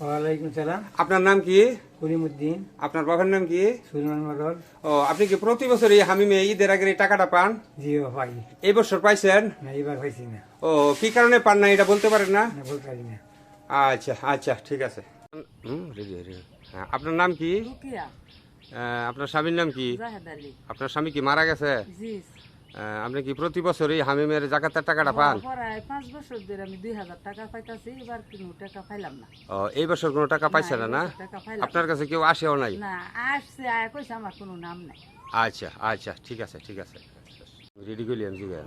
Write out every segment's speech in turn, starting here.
ওয়ালাইকুম সালাম। আপনার নাম কি? করিমুদ্দিন। আপনার বাবার নাম কি? সুলমান মডল ও আপনি কি প্রতি বছর এই হামিমে ঈদের আগে এই টাকাটা পান? জিও ভাই এই বছর পাইছেন? না এবার পাইছি না। ও কি কারণে পান না এটা বলতে পারেন না? না বলতে পারি না। আচ্ছা আচ্ছা ঠিক আছে। হ্যাঁ, আপনার নাম কি? রুকিয়া। আপনার স্বামীর নাম কি? জাহেদ আলী। আপনার স্বামী কি মারা গেছে? জি। আপনি কি প্রতি বছর এই হামিমের জাকাতের টাকাটা পান? পড়ায় পাঁচ বছর ধরে আমি দুই হাজার টাকা পাইতাছি এবার কোনো টাকা পাইলাম না। ও এই বছর কোনো টাকা পাইছে না না? আপনার কাছে কেউ আসেও নাই? না আসছে আয় কইছে আমার কোনো নাম নাই। আচ্ছা আচ্ছা ঠিক আছে ঠিক আছে। রেডি করলেন জিগা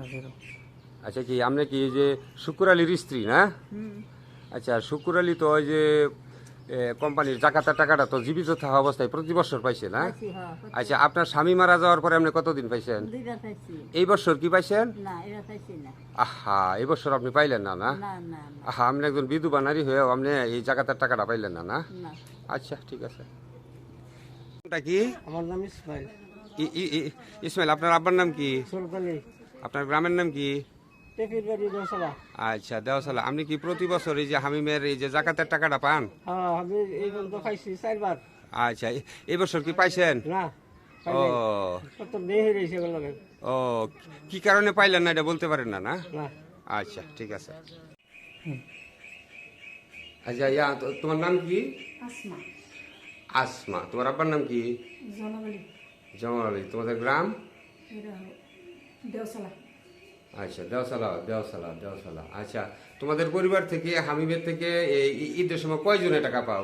আচ্ছা কি আপনি কি এই যে শুকুর আলীর স্ত্রী না? আচ্ছা শুকুর আলী তো ওই যে কোম্পানির জাকাতের টাকাটা তো জীবিত থাকা অবস্থায় প্রতি বছর পাইছে না? হ্যাঁ, আচ্ছা আপনার স্বামী মারা যাওয়ার পরে আপনি কতদিন পাইছেন? এই বছর কি পাইছেন? আহা এই বছর আপনি পাইলেন না না? আহা আপনি একজন বিধবা নারী হয়েও আপনি এই জাকাতের টাকাটা পাইলেন না না? আচ্ছা ঠিক আছে। এটা কি? আমার নাম ইসমাইল। ই- ই- ই- ইসমাইল আপনার আব্বার নাম কি? আপনার গ্রামের নাম কি? টেকির বাড়ি দশলা আচ্ছা দেওয়াসালা আপনি কি প্রতি বছর এই যে হামিমের এই যে জাকাতের টাকাটা পান? হ্যাঁ আমি এই পর্যন্ত খাইছি চারবার। আচ্ছা এ- এই বছর কি পাইছেন? না ও। ও কি কারণে পাইলেন না এটা বলতে পারেন না না? না। আচ্ছা ঠিক আছে। আচ্ছা ইয়া তোমার নাম কি? আসমা। আসমা। তোমার আব্বার নাম কি? জমাল আলী তোমাদের গ্রাম? দেওসালা আচ্ছা দেওসালা দেওসালা দেওসালা আচ্ছা তোমাদের পরিবার থেকে হামিমের থেকে এই ঈদের সময় কয়জনে টাকা পাও?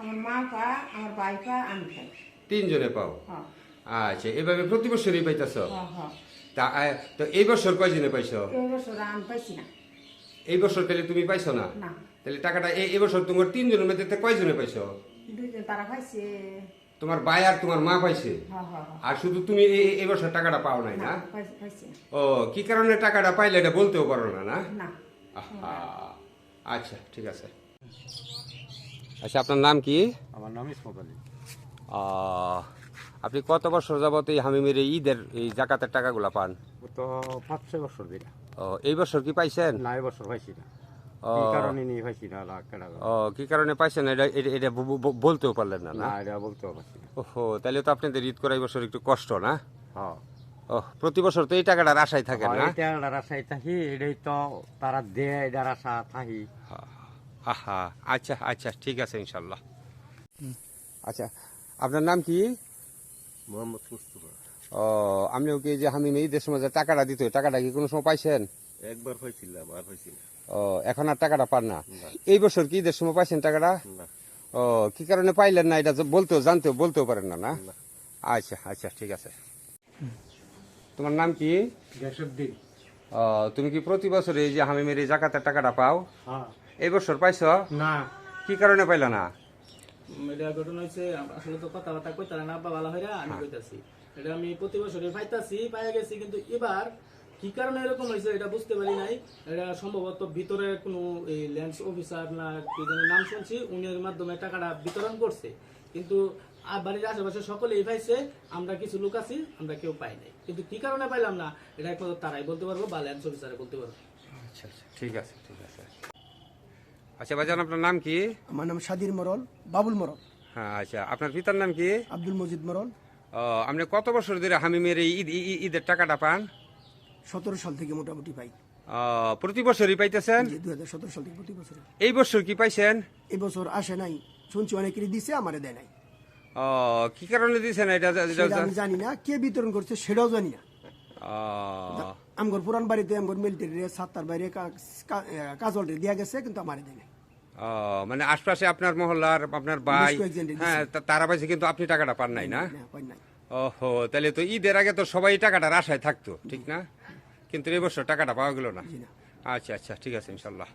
আমার মা পা আমার ভাই পা আমি খাই। তিনজনে পাও? হ্যাঁ। আচ্ছা এভাবে প্রতি বছরই পাইতেছ? হ্যাঁ হ্যাঁ। তা তো এই বছর কয়জনে পাইছো? এই বছর আমি পাইছি না। এই বছর তাহলে তুমি পাইছো না? তাহলে টাকাটা এই এই বছর তোমার তিনজনের মধ্যে কয়জনে পাইছো? দুইজন তারা পাইছে তোমার ভাই আর তোমার মা পাইছে। হ্যাঁ হ্যাঁ হ্যাঁ। আর শুধু তুমি এই এই বছর টাকাটা পাও নাই না? পাইছে পাইছে। ও কি কারণে টাকাটা পাইলে এটা বলতেও পারো না না? আচ্ছা ঠিক আছে। আচ্ছা আপনার নাম কি? আমার নাম ইসমত আলী। আপনি কত বছর যাবত এই হামিমের এই ঈদের এই জাকাতের টাকাগুলা পান? ও তো পাঁচ ছয় বছর দিলা ও এই বছর কি পাইছেন? না এবছর পাইছি না। কি কারণে নিয়ে পাইছি না লাখ টাকা ও কি কারণে পাইছেন? এটা এটা- বলতেও পারলেন না না? এটা বলতেও পারছি ওহো তাহলে তো আপনাদের ঈদ করা এই বছর একটু কষ্ট না? হ্যাঁ। ও প্রতি বছর তো এই টাকাটার আশায় থাকেন না? এটা রাশাই থাকি এটাই তো তারা দেয় এটার আশা থাকি। আহা আচ্ছা আচ্ছা ঠিক আছে ইনশাল্লাহ আচ্ছা আপনার নাম কি? মোহাম্মদ মুস্তফা। ও আপনিও কি যে হামিম ঈদের সময় যে টাকাটা দিত টাকাটা কি কোনো সময় পাইছেন? একবার পাইছিলাম আর পাইছি না ও এখন আর টাকাটা পান না? এই বছর কি ঈদের সময় পাইছেন টাকাটা? ও কি কারণে পাইলেন না? এটা তো বলতেও জানতেও বলতেও পারেন না না। আচ্ছা আচ্ছা ঠিক আছে। তোমার নাম কি? গ্যাসুদ্দিন ও তুমি কি প্রতি বছর এই যে হামিমের এই জাকাতের টাকাটা পাও? হ্যাঁ। এই বছর পাইছো? না। কি কারণে পাইলা না? এটা ঘটনা হয়েছে আসলে তো কথাবার্তা কইতারা না আব্বা ভালো হইরা আমি কইতাছি। এটা আমি প্রতি বছরে পাইতাছি পাইয়া গেছি কিন্তু এবার কি কারণে এরকম হয়েছে এটা বুঝতে পারি নাই। এটা সম্ভবত ভিতরে কোনো এই ল্যান্স অফিসার না কি যেন নাম শুনছি উনির মাধ্যমে টাকাটা বিতরণ করছে। কিন্তু আর বাড়ির আশেপাশে সকলেই পাইছে আমরা কিছু লোক আছি আমরা কেউ পাই নাই। কিন্তু কি কারণে পাইলাম না এটা একমাত্র তারাই বলতে পারব বা ল্যান্স অফিসারে বলতে পারব। আচ্ছা আচ্ছা ঠিক আছে ঠিক আছে। আচ্ছা ভাইজান আপনার নাম কি? আমার নাম সাদির মরল বাবুল মরল। হ্যাঁ আচ্ছা আপনার পিতার নাম কি? আব্দুল মজিদ মরল। আপনি কত বছর ধরে হামিমের এই ঈদের টাকাটা পান? সতেরো সাল থেকে মোটামুটি পাই। প্রতি বছরই পাইতেছেন? দু হাজার সতেরো সাল থেকে প্রতি বছর এই বছর কি পাইছেন? এই বছর আসে নাই। শুনছি অনেকেরই দিছে আমারে দেয় নাই। কি কারণে দিয়েছেন এটা? আমি জানি না। কে বিতরণ করছে সেটাও জানি না। আমগর পুরান বাড়িতে আমগর মিলিটারি সাতটার বাইরে কাজল দিয়া গেছে কিন্তু আমারে দেয় নাই। মানে আশপাশে আপনার মহল্লার আপনার ভাই হ্যাঁ তারা পাইছে কিন্তু আপনি টাকাটা পান নাই না? ওহো তাহলে তো ঈদের আগে তো সবাই টাকাটার আশায় থাকতো ঠিক না? কিন্তু এবছর টাকাটা পাওয়া গেল না। আচ্ছা আচ্ছা ঠিক আছে ইনশাল্লাহ